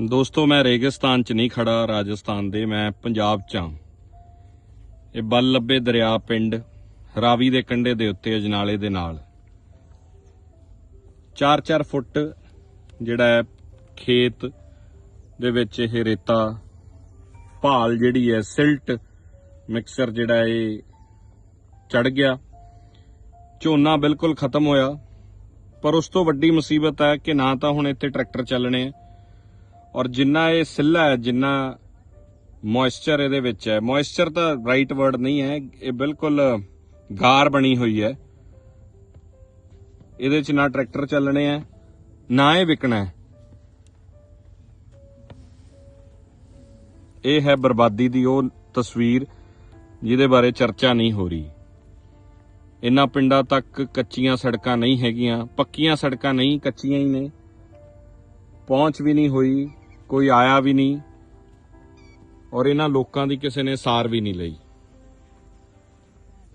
ਦੋਸਤੋ, ਮੈਂ ਰੇਗਿਸਤਾਨ 'ਚ ਨਹੀਂ ਖੜਾ, ਰਾਜਸਥਾਨ ਦੇ, ਮੈਂ ਪੰਜਾਬ 'ਚ ਹਾਂ। ਇਹ ਬੱਲ ਲੱਭੇ ਦਰਿਆ ਪਿੰਡ, ਰਾਵੀ ਦੇ ਕੰਢੇ ਦੇ ਉੱਤੇ, ਅਜਨਾਲੇ ਦੇ ਨਾਲ। 4-4 ਫੁੱਟ ਜਿਹੜਾ ਹੈ, ਖੇਤ ਦੇ ਵਿੱਚ ਇਹ ਰੇਤਾ, ਭਾਲ ਜਿਹੜੀ ਹੈ, ਸਿਲਟ ਮਿਕਸਰ ਜਿਹੜਾ ਇਹ ਚੜ ਗਿਆ। ਝੋਨਾ ਬਿਲਕੁਲ ਖਤਮ ਹੋਇਆ, ਪਰ ਉਸ ਤੋਂ ਵੱਡੀ ਮੁਸੀਬਤ ਹੈ ਕਿ ਨਾ ਤਾਂ ਹੁਣ ਇੱਥੇ ਟਰੈਕਟਰ ਚੱਲਣੇ ਆ। ਔਰ ਜਿੰਨਾ ਇਹ ਸਿੱਲਾ ਹੈ, ਜਿੰਨਾ ਮੋਇਸਚਰ ਇਹਦੇ ਵਿੱਚ ਹੈ। ਮੋਇਸਚਰ ਤਾਂ ਰਾਈਟ ਵਰਡ ਨਹੀਂ ਹੈ, ਇਹ ਬਿਲਕੁਲ ਗਾਰ ਬਣੀ ਹੋਈ ਹੈ। ਇਹਦੇ 'ਚ ਨਾ ਟਰੈਕਟਰ ਚੱਲਣੇ ਆ ਨਾ ਇਹ ਵਿਕਣਾ ਹੈ। ਇਹ ਹੈ ਬਰਬਾਦੀ ਦੀ ਉਹ ਤਸਵੀਰ ਜਿਹਦੇ ਬਾਰੇ ਚਰਚਾ ਨਹੀਂ ਹੋ ਰਹੀ। ਇਹਨਾਂ ਪਿੰਡਾਂ ਤੱਕ ਕੱਚੀਆਂ ਸੜਕਾਂ ਨਹੀਂ ਹੈਗੀਆਂ, ਪੱਕੀਆਂ ਸੜਕਾਂ ਨਹੀਂ, ਕੱਚੀਆਂ ਹੀ ਨੇ। ਪਹੁੰਚ ਵੀ ਨਹੀਂ ਹੋਈ। ਕੋਈ ਆਇਆ ਵੀ ਨਹੀਂ ਔਰ ਇਹਨਾਂ ਲੋਕਾਂ ਦੀ ਕਿਸੇ ਨੇ ਸਾਰ ਵੀ ਨਹੀਂ ਲਈ।